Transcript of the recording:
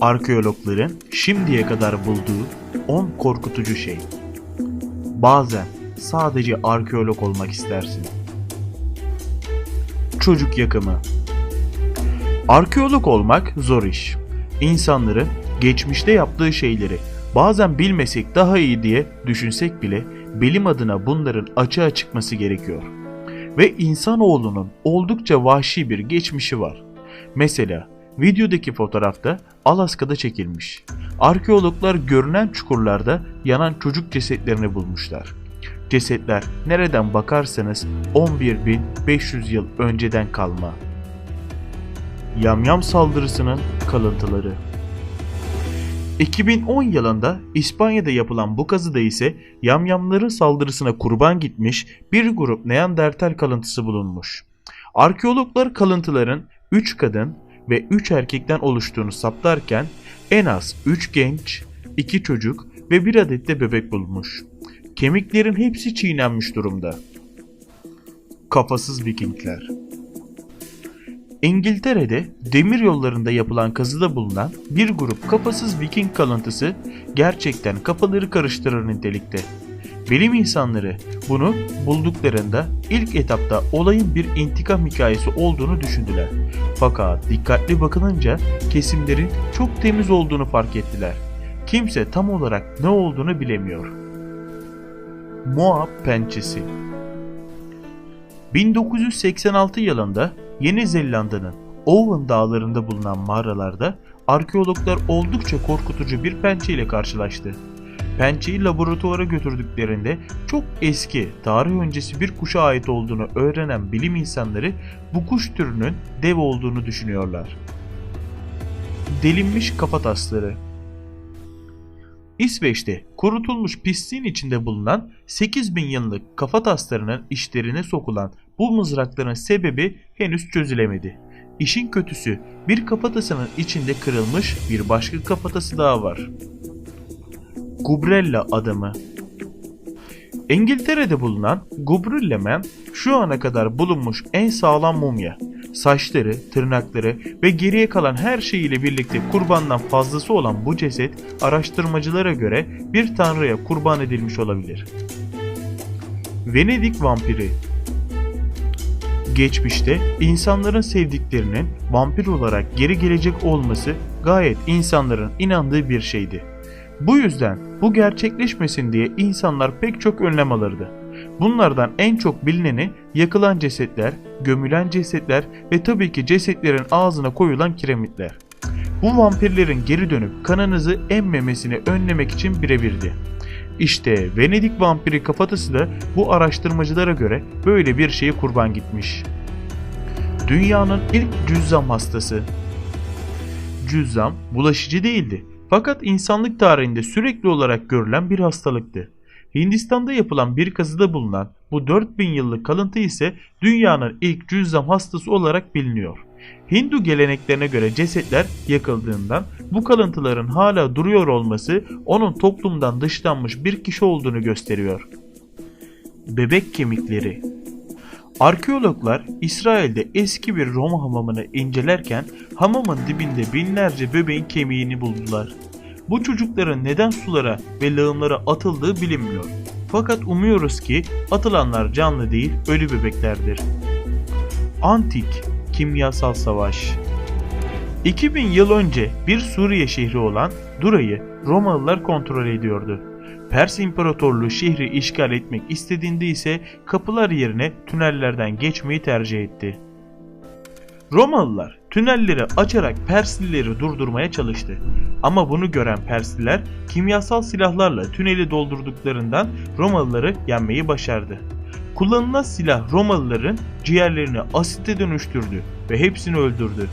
Arkeologların şimdiye kadar bulduğu 10 korkutucu şey. Bazen sadece arkeolog olmak istersin. Çocuk yakımı. Arkeolog olmak zor iş. İnsanların geçmişte yaptığı şeyleri bazen bilmesek daha iyi diye düşünsek bile bilim adına bunların açığa çıkması gerekiyor. Ve insanoğlunun oldukça vahşi bir geçmişi var. Mesela videodaki fotoğrafta Alaska'da çekilmiş. Arkeologlar görünen çukurlarda yanan çocuk cesetlerini bulmuşlar. Cesetler nereden bakarsanız 11.500 yıl önceden kalma. Yamyam saldırısının kalıntıları. 2010 yılında İspanya'da yapılan bu kazıda ise yamyamların saldırısına kurban gitmiş bir grup Neandertal kalıntısı bulunmuş. Arkeologlar kalıntıların 3 kadın ve 3 erkekten oluştuğunu saptarken en az 3 genç, 2 çocuk ve 1 adet de bebek bulmuş. Kemiklerin hepsi çiğnenmiş durumda. Kafasız Vikingler İngiltere'de demir yollarında yapılan kazıda bulunan bir grup kafasız Viking kalıntısı gerçekten kafaları karıştırır nitelikte. Bilim insanları bunu bulduklarında ilk etapta olayın bir intikam hikayesi olduğunu düşündüler. Fakat dikkatli bakılınca kesimlerin çok temiz olduğunu fark ettiler. Kimse tam olarak ne olduğunu bilemiyor. Moa pençesi 1986 yılında Yeni Zelanda'nın Owen dağlarında bulunan mağaralarda arkeologlar oldukça korkutucu bir pençe ile karşılaştı. Pençeyi laboratuvara götürdüklerinde çok eski, tarih öncesi bir kuşa ait olduğunu öğrenen bilim insanları bu kuş türünün dev olduğunu düşünüyorlar. Delinmiş kafa tasları İsveç'te kurutulmuş pisliğin içinde bulunan 8000 yıllık kafa taslarının işlerine sokulan bu mızrakların sebebi henüz çözülemedi. İşin kötüsü bir kafatasının içinde kırılmış bir başka kafatası daha var. Gubrella adamı İngiltere'de bulunan Gubrella Man şu ana kadar bulunmuş en sağlam mumya. Saçları, tırnakları ve geriye kalan her şeyiyle birlikte kurbandan fazlası olan bu ceset araştırmacılara göre bir tanrıya kurban edilmiş olabilir. Venedik vampiri Geçmişte insanların sevdiklerinin vampir olarak geri gelecek olması gayet insanların inandığı bir şeydi. Bu yüzden bu gerçekleşmesin diye insanlar pek çok önlem alırdı. Bunlardan en çok bilineni yakılan cesetler, gömülen cesetler ve tabii ki cesetlerin ağzına koyulan kiremitler. Bu vampirlerin geri dönüp kanınızı emmemesini önlemek için birebirdi. İşte Venedik vampiri kafatası da bu araştırmacılara göre böyle bir şeye kurban gitmiş. Dünyanın ilk cüzzam hastası. Cüzzam bulaşıcı değildi. Fakat insanlık tarihinde sürekli olarak görülen bir hastalıktı. Hindistan'da yapılan bir kazıda bulunan bu 4000 yıllık kalıntı ise dünyanın ilk cüzzam hastası olarak biliniyor. Hindu geleneklerine göre cesetler yakıldığından bu kalıntıların hala duruyor olması onun toplumdan dışlanmış bir kişi olduğunu gösteriyor. Bebek kemikleri Arkeologlar İsrail'de eski bir Roma hamamını incelerken hamamın dibinde binlerce bebeğin kemiğini buldular. Bu çocukların neden sulara ve lağımlara atıldığı bilinmiyor. Fakat umuyoruz ki atılanlar canlı değil ölü bebeklerdir. Antik Kimyasal Savaş 2000 yıl önce bir Suriye şehri olan Dura'yı Romalılar kontrol ediyordu. Pers İmparatorluğu şehri işgal etmek istediğinde ise kapılar yerine tünellerden geçmeyi tercih etti. Romalılar tünelleri açarak Perslileri durdurmaya çalıştı. Ama bunu gören Persliler kimyasal silahlarla tüneli doldurduklarından Romalıları yenmeyi başardı. Kullanılan silah Romalıların ciğerlerini asite dönüştürdü ve hepsini öldürdü.